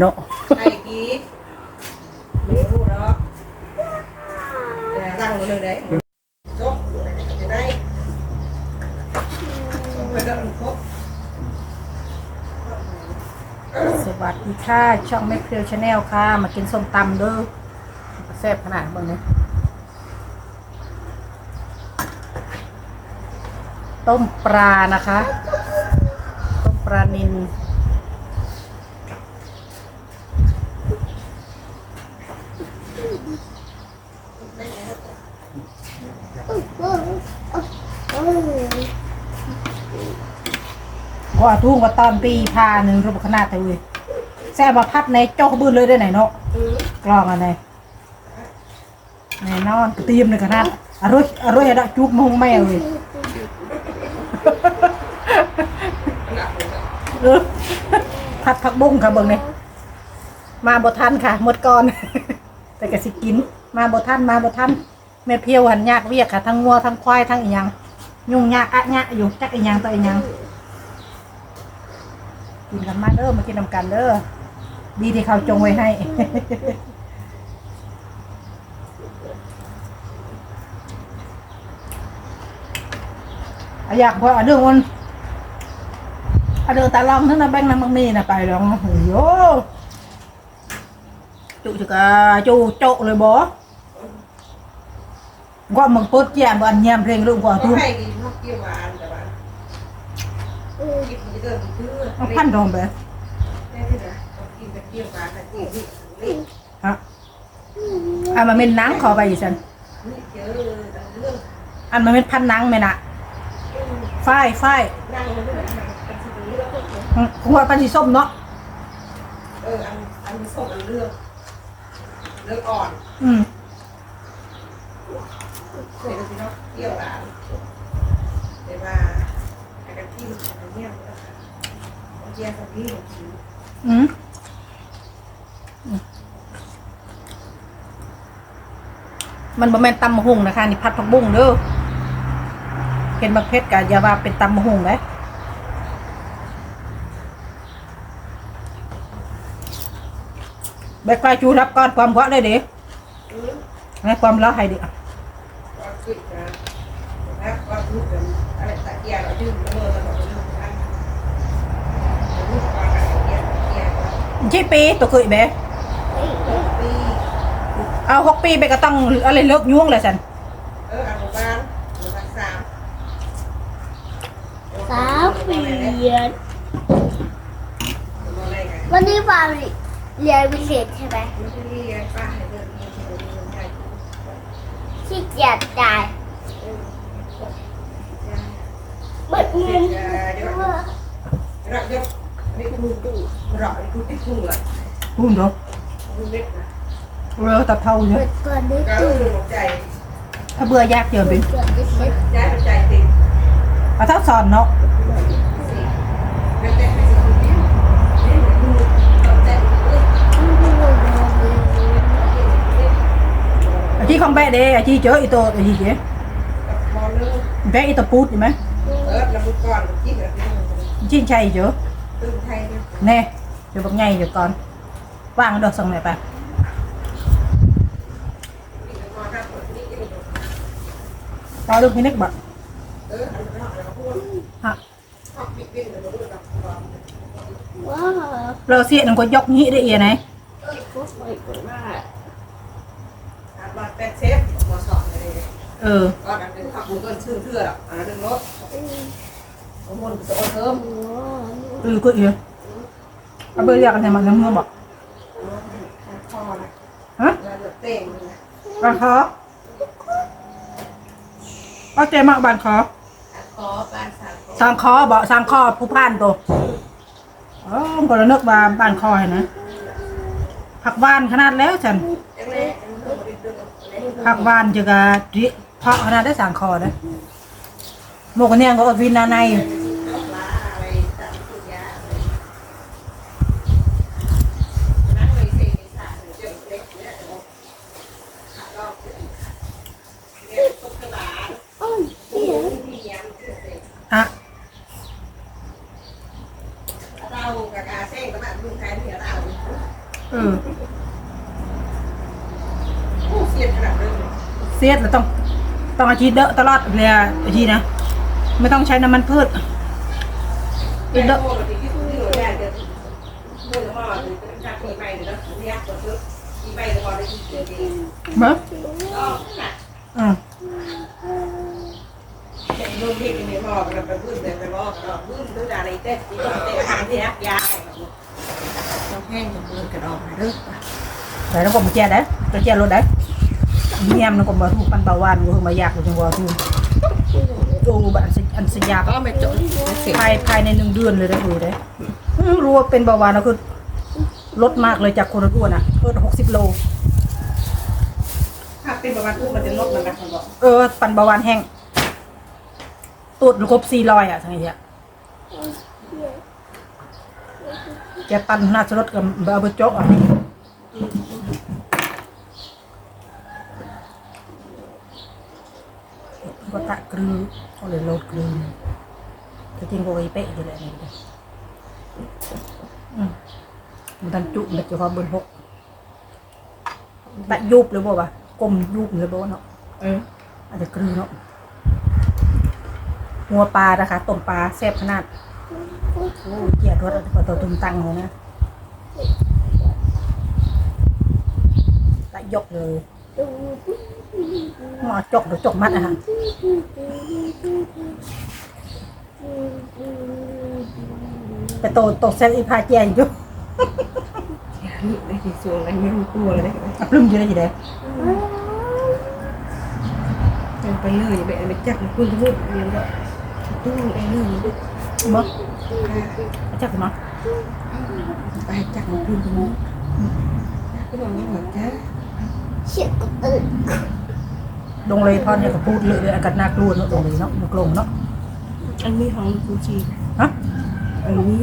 เนาะไอ้กีดไม่รู้เนาะตั้งเลยได้จบจะได้ไปแล้วครบสวัสดีค่ะ ช่องแม่เพลียวชาแนลค่ะ มากินส้มตำเด้อแซ่บขนาดเบิ่งเลยต้มปลานะคะ ต้มปลานิล ว่าทุ่งว่าตอนปีพาหนึ่งรูปขนาดแต่เว้ยแซ่บมาพัดในโจ๊กบืนเลยได้ไหนเนาะกลองอะไรแน่นอนกระเทียมในขนาดอร่อยอร่อยอะดจุกมงแม่เลยผัดผักบุ้งค่ะเบิ่งเนี่ยมาบ่ทันค่ะหมดก่อน แต่ก็สิกิน มาบ่ทันมาบ่ทันแม่เพียวหันยากเวียกค่ะทั้งงัวทั้งควายทั้งอีหยังยุ่งยากอะยะอยู่จักอีหยังต่ออีหยัง กินกันมาเด้อมากินนำกันเด้อดีที่เขาจงไว้ให้ อยากพอเอาเรื่องมันเอาเรื่องตาลองทั้งนั้นแบงค์น้ำมังมีนะไปลองโอ้โหจุจุกะจูโจเลยบ่ว่ามึงปดแย่บ้านแยมเพลงลูกกว่าก็ทุกให้กินข้าว เกี๊ยวหวานแต่ว่ากินมันจะเกิดมันคือเอาพันทองไปได้ที่ไหนกินแต่เกี๊ยวหวานแต่กินนี่นี่ฮะอันมันเป็นหนังขอไปอีสันนี่เจอเรื่องอันมันเป็นพันหนังไหมน่ะฝ้ายฝ้ายนั่งมันด้วยกันทีนี้แล้วก็อืมหัวปันสีส้มเนาะเอออันอันที่ส่งอันเลือกเลือกอ่อน อืมเคยดูพี่น้องเกี่ยวหลานแต่ว่าไอ้กันที่มันเนี่ยมันเจียสักทีหนึ่งที อืมมันบ่แม่นตำมะฮุงนะคะ นี่พัดผักบุ้งเด้อเห็นบักเพชรกะอย่าว่าเป็นตำมะฮุงเลยแบกไฟจูรับก่อนความเพาะได้เด้อืมให้ความร้อให้ดิอะก็ขึ้นนะนะก็พูดกั บ ชี้ปีตัวเคยแบ ปี เอาหกปีไปก็ต้องอะไรเลิกย่วงเลยสัน เอออนุบาลอนุบาลสาม สามเรียน อะไรกัน วันนี้วาเรียนพิเศษใช่ไหม ไม่ใช่เรียนป้าให้เดินเรียนเดินเรียนได้ ขี้เกียจจ่ายเบิดเงิน เดี๋ยว ว่า เราจะนี่คือตู้เราคือที่ตู้ละ พูดเนาะ คือเล็กนะ เออตับเท่าเย เบิ อะ ดก่อนได้ ก็ ตู้ คือใจ ถ้าเบื่อยากเจอเป็น เกิดได้เซ็ต ใจใจติด เอาเท่าสอนเนาะ สิเป็นเต้นไม่สิคือนี่นี่คือเต้นเออ อาชีพของแบะเด้อาชีพเจออีโตอาชีพเจ๊ กับมอนึ งแบะอีโตปูดใช่ไหมเออแล้วมุดก่อนจิ้มแบบนี้อาชีพใช่เจอ ตึงไทยเนี่ยแน่เดี๋ยวบอกไงเดี๋ยวก่อนว่างดอกส่งไหนไปนี่ก็มาทำแบบนี้ก็ได้รอลูกพี่นึกบอกเราพูดฮะเราพูดกับความว้าวเราเสียหนึ่งก็ยกนี้ได้เอียไหนก็สวยกว่าอาบาเป็นเซฟมาสอนเลยเออก็อันนึงขับบุญเกินชื่อเพื่ออันนึงรถสมมติจะโอนเพิ่ม เออก็เอียเอาเบอร์เรียกกันไหนมาทั้งเมื่อบอกพ่อนะฮะแล้วเต่งนะบานคอเอาใจมากบานคอขอบ้านสามขอสร้างคอบอกสร้างคอผู้พ่านตัวอ๋อมันก็ระนึกว่าบ้านคอเห็นนะผักหวานขนาดแล้วฉันยังไงยังเพิ่มไปดึงผักหวานจะกะจิเพาะขนาดได้สร้างคอนะหมกอันเนี่ยก็เอาวินนาใน ลาอะไรต่างสุยาอะไรนั่งไปเซ็งสาเจ็บเล็กเนี่ยขาลอกเนี่ยตุ๊กตา โอ้ยเสีย ที่ยังเซ็ง ฮะ เรากับอาเซ่งก็มาดูแทนเดี๋ยวเราเออโอ้เสียดขนาดเลยเสียดแล้วต้องต้องอาทิตย์เดอะตลอดเลยอะอาทิตย์นะ ไม่ต้องใช้น้ำมันพืชเด็กโง่ที่ที่ที่หนูแม่เดี๋ยวเมื่อมาเลยเป็นการปีใหม่เลยนะเรียกตัวซื้อปีใหม่เลยพอได้ยินเสียงดีเบ้ออ๋อน่ะอืมเด็กรุ่นพี่เป็นพ่อกันไปพื้นเลยไปบอกกันพื้นด้วยอะไรเต้ที่เต้ทางที่นักยาต้อง แห้งกับมือกระดองเด้อแต่เราก็มาแจ้ได้ตัวแจ้รถได้เยี่ยมเราก็มาถูกปันเบาหวานกูมาอยากกูจังหวะทูโอ้บันสอันสยามก็ไม่จบเสียงภายภายในหนึ่งเดือนเลยได้ดูได้อื้อรู้ว่าเป็นเบาหวานแล้วคือลดมากเลยจากคนอ้วนอะเออหกสิบโล ถ้าเป็นประมาณทุกมันจะลดมันนะคนบอกเออ ปันเบาหวานแห้งตูดครบสี่ร้อยอะทั้งนี้อะ แกปันหน้าสลดกับเบาเบอร์โจ๊กอะก็ตะกรือก็เลยโลดกรือแต่จริงก็ไอ้เป๊ะอยู่แหละนี่ก็อืมมันทันจุมันจะพอเบนหกตะยุบเลยบ่วะกลมยุบเลยบ่วะเนาะเอออาจจะกลืนเนาะหัวปลานะคะต้มปลาแซ่บขนาดโอ้ เกลียดรสกว่าตัวตุ้มตังเลยนะตะยกเลยหมอจกหรือจกมัดอะค่ะแต่โตโตแซ่บอีพาเจียอยู่นี่ได้ที่สูงอะไรไม่รู้ตัวเลยอับลืมอยู่ได้ยังไงยังไปเลยไปไปจับมันคุณพูดยังก็ตู้ไอ้เรื่องนี้มั้ง จักมั้งไปจับมันคุณพูดก็บอกว่าจ้า Shit, uh, ลงเลยพอเนี่ยก็พูดเลยอากาศน่ากลัวเนาะลงเลยเนาะลงลงเนาะอันนี้ของคุณชีฮะอันนี้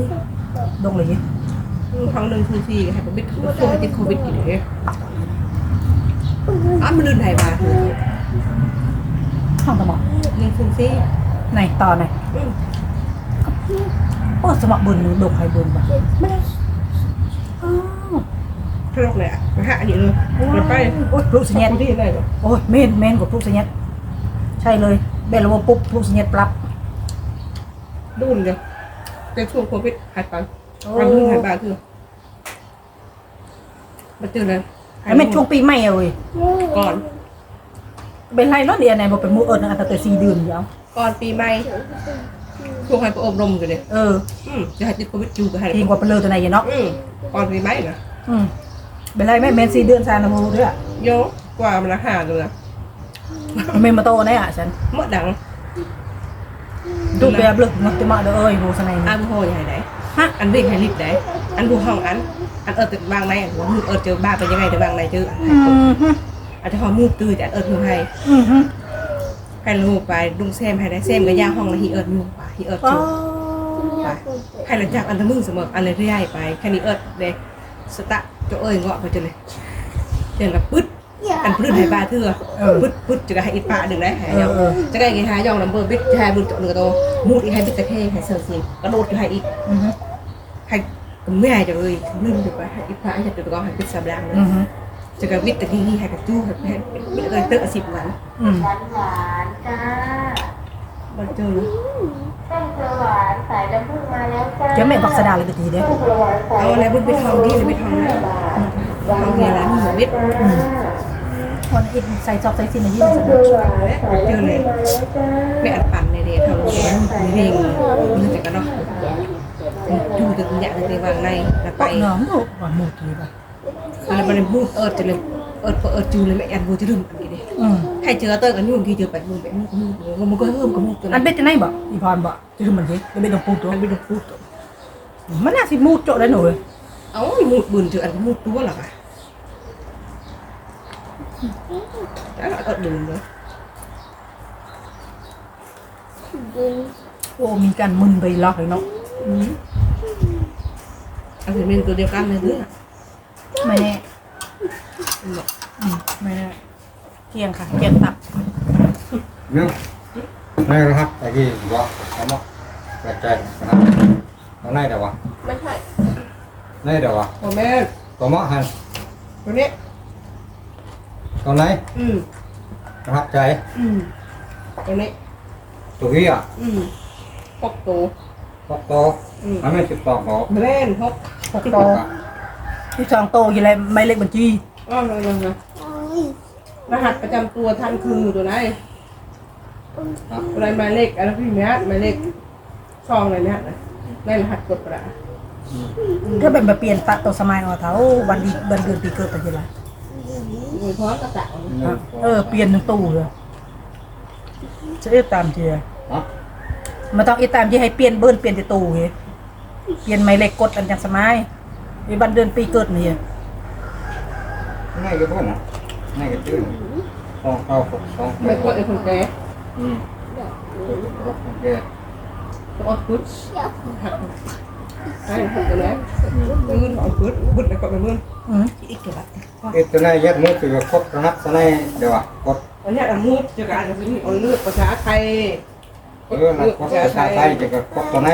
ลงเลยของหนึ่งคุณชีให้ผมไปช่วยติดโควิดกี่เดือนอ้ามันลื่นไหนมาห้องสมองหนึ่งคุณชีไหนต่อไหน โอ้สมองบุญหรือดกใครบุญบ่อ้าวทะเลาะเลยอะนะฮะอันนี้เลยไปโอ้ยพลุสัญญาณที่ไหนหรอโอ้ยเมนเมนกว่าพลุสัญญาณใช่เลยเบลว่าปุ๊บพลุสัญญาณปรับดูนเดียวเป็นช่วงโควิดหายไปความลื่นหายไปคือมาเจอเลยไอ้เม่นช่วงปีใหม่อะเว้ยก่อนเป็นไรเนาะเดียวไหนบอกเป็นหมูเอิญอันแต่สี่เดือนยาวก่อนปีใหม่ ช่วงให้ไปอบรมกันเลยเอออืมจะให้ติดโควิดอยู่ก็ให้ทีกว่าเป็นเลยตัวไหนยเนาะอืมก่อนปีใหม่นะอืมเป็นไรไหม่เมนสี่เดือนซานาโมด้วยอะโยกกว่ามันราคาเลยนะเมนมาโตแน่อะฉันเมื่อดังดูแบบเลิกเนาะจะมาเด้อเอ้ยโหสนัยอันี่นโหยให้ไหนฮะอันวิ่งให้รีบไหนอันผู้ห้องอันอันเอิดตึกบางในอันหัวมือเอิดเจอบ้าเป็นยังไงแต่บางในเจออันอืมฮึอาจจะหอมมือตื่นแต่เอิดมือให้อืมฮึ ให้ลูกไปดุงแซมให้ได้แซมกับย่าห้องละฮีเอิดมือไปฮีเอิดอ๋อจูให้หลังจากอันตะมึงเสมออันเลยที่ใหญ่ไปแค่นี้เอิดเลยสตะโจเอ้ยเงาะไปจนเลยเดินกับปึ๊ดอันพื้นให้บ้าเถื่อปึ๊ดปึ๊ดจะได้ให้อีปะหนึ่งได้หายองจะได้ไงหายองลำเบอร์บิดจะให้บุญโจหนึ่งตัวมูดอีกให้บิดตะแคงให้เสือซีกระโดดจะให้อีกอืมฮึให้ไม่ให้จะเลยนึ่งถูกไปให้อีพระให้จะตัวก็ให้ปิดสับลังเลยอืมฮึ จะกับวิทย์ตะกี้ให้กับจู้ให้ให้บิดเลยเตอร์สิบวันอืมหวานหวานจ้ามันเจอแป้งเขียวหวานสายน้ำผึ้งมาแล้วจ้าเจ้าแม่บักสะดาเลยไปทีเด้อแป้งเขียวหวานสายเอาอะไรบุญไปทำดีเลยไปทำนะทำเนี่ยร้านหมูวิทย์อืมวันอีกใส่จอกใส่สินอะไรยี่แป้งสิบเขียวหวานสายน้ำผึ้งมาแล้วจ้าไม่อัดปั่นในเดทำเนี่ยมีเร่งมีแต่กระดอกดูตึกเนี่ยในวางในแล้วไปปะเนาะโอ้ว่าหมูกีป่ะ แล้วมันพูดเอิดจะเลยเอิดพอเอิดจูเลยไม่อันบูจะลืมอันนี้ดิอืมให้เจอเตอร์กันยุ่งที่เจอแปดมุมแปดมุมมันก็เพิ่มกับมุมตัวอันั้นนเบ็ดจะไหนบ่อีพรบ่จะคือมันสิจะเบ็ดต้องพูดตัว มันไม่ต้องพูดตัวมันน่าสิมูดโจได้หนูเลยเอ้ามุดบุญเจออันมุดตัวหรอคะแล้วเอิดดึงเลยโอ้มีการมึนไปล็อกเลยเนาะอันนี้เป็นตัวเดียวกันเลยเนี่ย ไม่แน่อืมไม่แน่เที่ยงค่ะเที่ยงตับ Nhưng Này nó hấp tại vì vợ Nó mọc Gạch chèn Nó nay đâu à ไม่ใช่ Nay đâu à โอ้แม่ตัวเหมาะหันตัวนี้ ตัวไหนอืมประทับใจอืมตัวนี้ ตัวเฮียอืมพกโตพกโตอืมอันไม่ติดต่อบอกแบรนด์พกหกโต ที่สองโตอยู่ไรไม่เล็กบัญชีอ้าวเลยเลยรหัสประจำตัวท่านคือตัวไหนอะไรหมายเลขอะไรพี่แม่หมายเลขช่องอะไรเนี่ยนะในรหัสกดประก็เป็นมาเปลี่ยนตะตัวสมัยเอาเท้าวันดีวันเดือนปีเกิดไปยังไงมือพร้อมกระเต่าเออเปลี่ยนหนึ่งตู้เลยจะเอ๊ะตามเจียฮะมันต้องเอ๊ะตามที่ให้เปลี่ยนเบิ้ลเปลี่ยนแต่ตู้เฮ้เปลี่ยนไม่เล็กกดอันจังสมัย ไอ้บันเดือนปีเกิดนี่ง่ายก็บ่นะง่ายก็ตื้นสองเก้าหกสองไม่กดไอ้คนแก่อืมโอเคต้องเอาพุทธหักใช่หักตัวนี้มือของพุทธพุทธแล้วก็เป็นมืออืมอีกเกี่ยวกับเอ๊ะตัวไหนยัดมือถือว่าครบนะครับตัวไหนเดี๋ยวอะกดอันนี้อันมุดจะการจะเป็นเอาเลือกภาษาไทย เออนะกดภาษาไทยจะก็กดตัวไหน